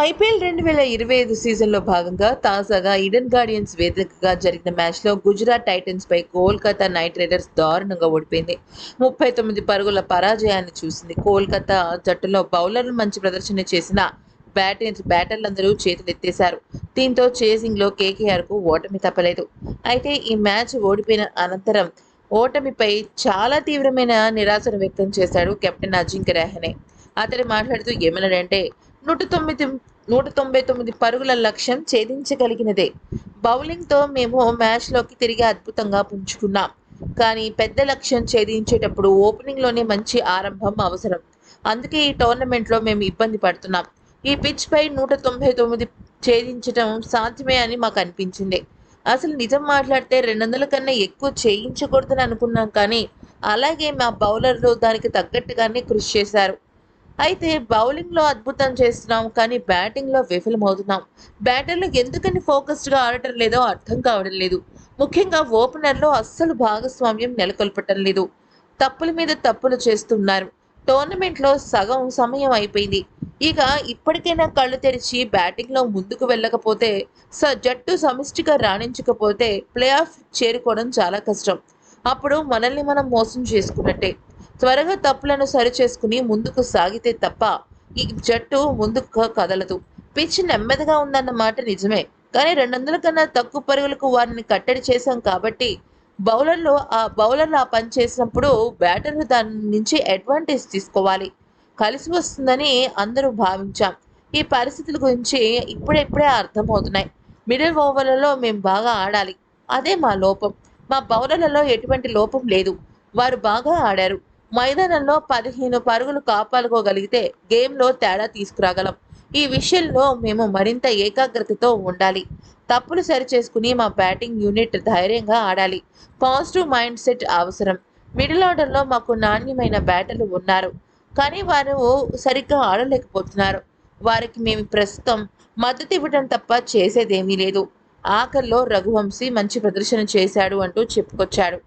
IPL రెండు వేల ఇరవై ఐదు సీజన్లో భాగంగా తాజాగా ఈడెన్ గార్డియన్స్ వేదికగా జరిగిన మ్యాచ్లో గుజరాత్ టైటన్స్ పై కోల్కతా నైట్ రైడర్స్ దారుణంగా ఓడిపోయింది. ముప్పై తొమ్మిది పరుగుల పరాజయాన్ని చూసింది కోల్కతా. జట్టులో బౌలర్లు మంచి ప్రదర్శన చేసిన బ్యాటింగ్ బ్యాటర్లందరూ చేతులెత్తేశారు. దీంతో చేసింగ్లో కేకేఆర్కు ఓటమి తప్పలేదు. అయితే ఈ మ్యాచ్ ఓడిపోయిన అనంతరం ఓటమిపై చాలా తీవ్రమైన నిరాశను వ్యక్తం చేశాడు కెప్టెన్ అజింక్య రహానే. అతడు మాట్లాడుతూ ఏమన్నాడంటే నూట తొమ్మిది నూట తొంభై తొమ్మిది పరుగుల లక్ష్యం ఛేదించగలిగినదే. బౌలింగ్తో మేము మ్యాచ్లోకి తిరిగి అద్భుతంగా పుంజుకున్నాం. కానీ పెద్ద లక్ష్యం ఛేదించేటప్పుడు ఓపెనింగ్లోనే మంచి ఆరంభం అవసరం. అందుకే ఈ టోర్నమెంట్లో మేము ఇబ్బంది పడుతున్నాం. ఈ పిచ్పై నూట తొంభై తొమ్మిది ఛేదించడం సాధ్యమే అని మాకు అనిపించింది. అసలు నిజం మాట్లాడితే రెండు వందల కన్నా ఎక్కువ చేయించకూడదని అనుకున్నాం కానీ అలాగే మా బౌలర్లు దానికి తగ్గట్టుగానే కృషి చేశారు. అయితే బౌలింగ్లో అద్భుతం చేస్తున్నాం కానీ బ్యాటింగ్లో విఫలమవుతున్నాం. బ్యాటర్లు ఎందుకని ఫోకస్డ్గా ఆడటం లేదో అర్థం కావడం లేదు. ముఖ్యంగా ఓపెనర్లో అస్సలు భాగస్వామ్యం నెలకొల్పటం లేదు. తప్పుల మీద తప్పులు చేస్తున్నారు. టోర్నమెంట్లో సగం సమయం అయిపోయింది. ఇక ఇప్పటికైనా కళ్ళు తెరిచి బ్యాటింగ్లో ముందుకు వెళ్ళకపోతే స జట్టు సమిష్టిగా రాణించకపోతే ప్లే ఆఫ్ చేరుకోవడం చాలా కష్టం. అప్పుడు మనల్ని మనం మోసం చేసుకున్నట్టే. త్వరగా తప్పులను సరిచేసుకుని ముందుకు సాగితే తప్ప ఈ జట్టు ముందుకు కదలదు. పిచ్ నెమ్మదిగా ఉందన్న మాట నిజమే. కానీ రెండు వందల కన్నా తక్కువ పరుగులకు వారిని కట్టడి చేశాం కాబట్టి బౌలర్లు ఆ బౌలర్లు ఆ పని చేసినప్పుడు బ్యాటర్లు దాని నుంచి అడ్వాంటేజ్ తీసుకోవాలి. కలిసి వస్తుందని అందరూ భావించాం. ఈ పరిస్థితుల గురించి ఇప్పుడెప్పుడే అర్థమవుతున్నాయి. మిడిల్ ఓవర్లలో మేము బాగా ఆడాలి. అదే మా లోపం. మా బౌలర్లలో ఎటువంటి లోపం లేదు. వారు బాగా ఆడారు. మైదానంలో పదిహేను పరుగులు కాపాడుకోగలిగితే గేమ్లో తేడా తీసుకురాగలం. ఈ విషయంలో మేము మరింత ఏకాగ్రతతో ఉండాలి. తప్పులు సరిచేసుకుని మా బ్యాటింగ్ యూనిట్ ధైర్యంగా ఆడాలి. పాజిటివ్ మైండ్ సెట్ అవసరం. మిడిల్ ఆర్డర్లో మాకు నాణ్యమైన బ్యాటర్లు ఉన్నారు. కానీ వారు సరిగ్గా ఆడలేకపోతున్నారు. వారికి మేము ప్రస్తుతం మద్దతు ఇవ్వడం తప్ప చేసేదేమీ లేదు. ఆఖరిలో రఘువంశీ మంచి ప్రదర్శన చేశాడు అంటూ చెప్పుకొచ్చాడు.